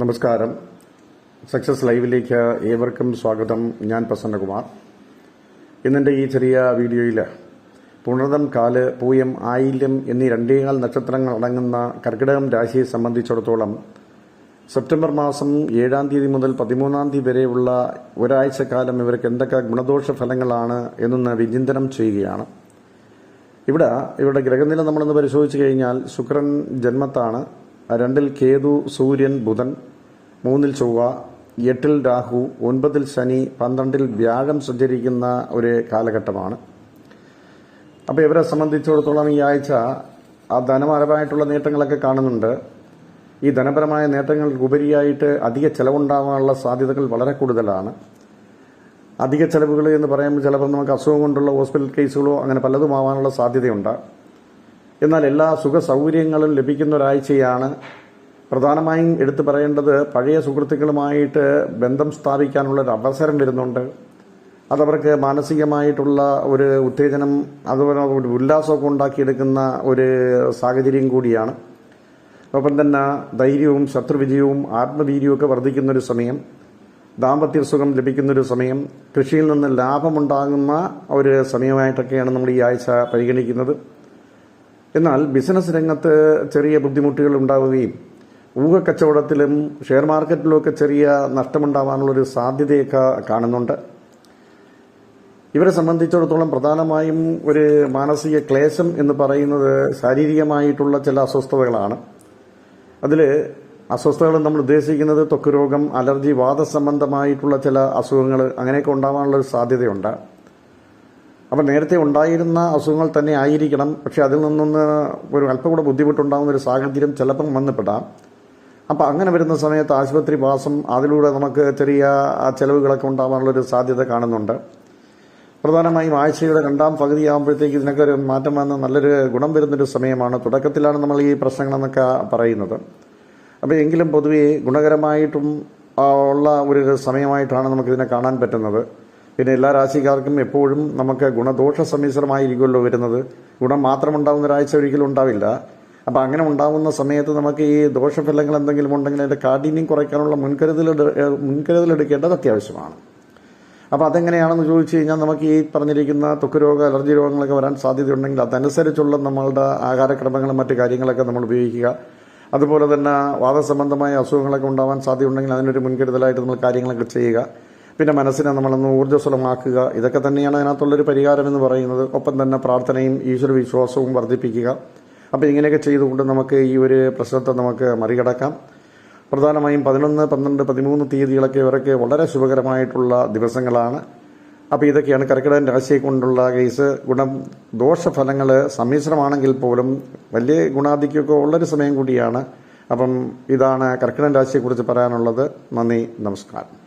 നമസ്കാരം. സക്സസ് ലൈവിലേക്ക് ഏവർക്കും സ്വാഗതം. ഞാൻ പ്രസന്നകുമാർ. ഇന്നെന്റെ ഈ ചെറിയ വീഡിയോയിൽ പുണർതം കാൽ പൂയം ആയില്യം എന്നീ രണ്ടേകാൽ നക്ഷത്രങ്ങൾ അടങ്ങുന്ന കർക്കിടകം രാശിയെ സംബന്ധിച്ചിടത്തോളം സെപ്റ്റംബർ മാസം ഏഴാം തീയതി മുതൽ പതിമൂന്നാം തീയതി വരെയുള്ള ഒരാഴ്ചക്കാലം ഇവർക്ക് എന്തൊക്കെ ഗുണദോഷ ഫലങ്ങളാണ് എന്നൊന്ന് വിചിന്തനം ചെയ്യുകയാണ്. ഇവിടെ ഇവരുടെ ഗ്രഹനില നമ്മളൊന്ന് പരിശോധിച്ചു കഴിഞ്ഞാൽ ശുക്രൻ ജന്മത്താണ്. രണ്ടിൽ കേതു സൂര്യൻ ബുധൻ മൂന്നിൽ ചൊവ്വ എട്ടിൽ രാഹു ഒൻപതിൽ ശനി പന്ത്രണ്ടിൽ വ്യാഴം സഞ്ചരിക്കുന്ന ഒരു കാലഘട്ടമാണ്. അപ്പോൾ ഇവരെ സംബന്ധിച്ചിടത്തോളം ഈ ആഴ്ച ആ ധനപരമായിട്ടുള്ള നേട്ടങ്ങളൊക്കെ കാണുന്നുണ്ട്. ഈ ധനപരമായ നേട്ടങ്ങൾക്ക് ഉപരിയായിട്ട് അധിക ചെലവുണ്ടാകാനുള്ള സാധ്യതകൾ വളരെ കൂടുതലാണ്. അധിക ചെലവുകൾ എന്ന് പറയുമ്പോൾ ചിലപ്പോൾ നമുക്ക് അസുഖം കൊണ്ടുള്ള ഹോസ്പിറ്റൽ കേസുകളോ അങ്ങനെ പലതുമാവാനുള്ള സാധ്യതയുണ്ട്. എന്നാൽ എല്ലാ സുഖ സൗകര്യങ്ങളും ലഭിക്കുന്ന ഒരാഴ്ചയാണ്. പ്രധാനമായും എടുത്തു പറയേണ്ടത് പഴയ സുഹൃത്തുക്കളുമായിട്ട് ബന്ധം സ്ഥാപിക്കാനുള്ള ഒരു അവസരം വരുന്നുണ്ട്. അതവർക്ക് മാനസികമായിട്ടുള്ള ഒരു ഉത്തേജനം അതുപോലെ ഒരു ഉല്ലാസമൊക്കെ ഉണ്ടാക്കിയെടുക്കുന്ന ഒരു സാഹചര്യം കൂടിയാണ്. ഒപ്പം തന്നെ ധൈര്യവും ശത്രുവിജയവും ആത്മവീര്യവും ഒക്കെ വർദ്ധിക്കുന്ന ഒരു സമയം ദാമ്പത്യ സുഖം ലഭിക്കുന്നൊരു സമയം കൃഷിയിൽ നിന്ന് ലാഭമുണ്ടാകുന്ന ഒരു സമയമായിട്ടൊക്കെയാണ് നമ്മൾ ഈ ആഴ്ച പരിഗണിക്കുന്നത്. എന്നാൽ ബിസിനസ് രംഗത്ത് ചെറിയ ബുദ്ധിമുട്ടുകൾ ഉണ്ടാവുകയും ഊഹക്കച്ചവടത്തിലും ഷെയർ മാർക്കറ്റിലുമൊക്കെ ചെറിയ നഷ്ടമുണ്ടാവാനുള്ളൊരു സാധ്യതയൊക്കെ കാണുന്നുണ്ട്. ഇവരെ സംബന്ധിച്ചിടത്തോളം പ്രധാനമായും ഒരു മാനസിക ക്ലേശം എന്ന് പറയുന്നത് ശാരീരികമായിട്ടുള്ള ചില അസ്വസ്ഥതകളാണ്. അതിൽ അസ്വസ്ഥതകൾ നമ്മൾ ഉദ്ദേശിക്കുന്നത് ത്വക്ക് രോഗം അലർജി വാദസംബന്ധമായിട്ടുള്ള ചില അസുഖങ്ങൾ അങ്ങനെയൊക്കെ ഉണ്ടാവാനുള്ള ഒരു സാധ്യതയുണ്ട്. അപ്പം നേരത്തെ ഉണ്ടായിരുന്ന അസുഖങ്ങൾ തന്നെ ആയിരിക്കണം. പക്ഷെ അതിൽ നിന്നൊന്ന് ഒരു അല്പം കൂടെ ബുദ്ധിമുട്ടുണ്ടാകുന്ന ഒരു സാഹചര്യം ചിലപ്പം വന്നപ്പെടാം. അപ്പോൾ അങ്ങനെ വരുന്ന സമയത്ത് ആശുപത്രി വാസം അതിലൂടെ നമുക്ക് ചെറിയ ചെലവുകളൊക്കെ ഉണ്ടാകാനുള്ളൊരു സാധ്യത കാണുന്നുണ്ട്. പ്രധാനമായും ആഴ്ചയുടെ രണ്ടാം പകുതിയാകുമ്പോഴത്തേക്ക് ഇതിനൊക്കെ ഒരു മാറ്റം വന്ന് നല്ലൊരു ഗുണം വരുന്നൊരു സമയമാണ്. തുടക്കത്തിലാണ് നമ്മൾ ഈ പ്രശ്നങ്ങളെന്നൊക്കെ പറയുന്നത്. അപ്പോൾ എങ്കിലും പൊതുവേ ഗുണകരമായിട്ടും ഉള്ള ഒരു സമയമായിട്ടാണ് നമുക്കിതിനെ കാണാൻ പറ്റുന്നത്. പിന്നെ എല്ലാ രാശിക്കാർക്കും എപ്പോഴും നമുക്ക് ഗുണദോഷ സമ്മിശ്രമായിരിക്കുമല്ലോ വരുന്നത്. ഗുണം മാത്രം ഉണ്ടാകുന്ന ഒരാഴ്ച ഒരിക്കലും ഉണ്ടാവില്ല. അപ്പം അങ്ങനെ ഉണ്ടാകുന്ന സമയത്ത് നമുക്ക് ഈ ദോഷഫലങ്ങൾ എന്തെങ്കിലും ഉണ്ടെങ്കിൽ അതിന്റെ കാഠിന്യം കുറയ്ക്കാനുള്ള മുൻകരുതൽ മുൻകരുതലെടുക്കേണ്ടത് അത്യാവശ്യമാണ്. അപ്പോൾ അതെങ്ങനെയാണെന്ന് ചോദിച്ചു കഴിഞ്ഞാൽ നമുക്ക് ഈ പറഞ്ഞിരിക്കുന്ന ത്വക്ക് രോഗ അലർജി രോഗങ്ങളൊക്കെ വരാൻ സാധ്യതയുണ്ടെങ്കിൽ അതനുസരിച്ചുള്ള നമ്മളുടെ ആഹാരക്രമങ്ങളും മറ്റു കാര്യങ്ങളൊക്കെ നമ്മൾ ഉപയോഗിക്കുക. അതുപോലെ തന്നെ വാദസംബന്ധമായ അസുഖങ്ങളൊക്കെ ഉണ്ടാവാൻ സാധ്യതയുണ്ടെങ്കിൽ അതിനൊരു മുൻകരുതലായിട്ട് നമ്മൾ കാര്യങ്ങളൊക്കെ ചെയ്യുക. പിന്നെ മനസ്സിനെ നമ്മളൊന്ന് ഊർജസ്വലമാക്കുക. ഇതൊക്കെ തന്നെയാണ് അതിനകത്തുള്ളൊരു പരിഹാരം എന്ന് പറയുന്നത്. ഒപ്പം തന്നെ പ്രാർത്ഥനയും ഈശ്വര വിശ്വാസവും വർദ്ധിപ്പിക്കുക. അപ്പോൾ ഇങ്ങനെയൊക്കെ ചെയ്തുകൊണ്ട് നമുക്ക് ഈ ഒരു പ്രശ്നത്തെ നമുക്ക് മറികടക്കാം. പ്രധാനമായും പതിനൊന്ന് പന്ത്രണ്ട് പതിമൂന്ന് തീയതികളൊക്കെ ഇവരൊക്കെ വളരെ ശുഭകരമായിട്ടുള്ള ദിവസങ്ങളാണ്. അപ്പോൾ ഇതൊക്കെയാണ് കർക്കിടകൻ രാശിയെ കൊണ്ടുള്ള കേസ്. ഗുണം ദോഷഫലങ്ങൾ സമ്മിശ്രമാണെങ്കിൽ പോലും വലിയ ഗുണാധിക്യമൊക്കെ ഉള്ളൊരു സമയം കൂടിയാണ്. അപ്പം ഇതാണ് കർക്കിടൻ രാശിയെക്കുറിച്ച് പറയാനുള്ളത്. നന്ദി നമസ്കാരം.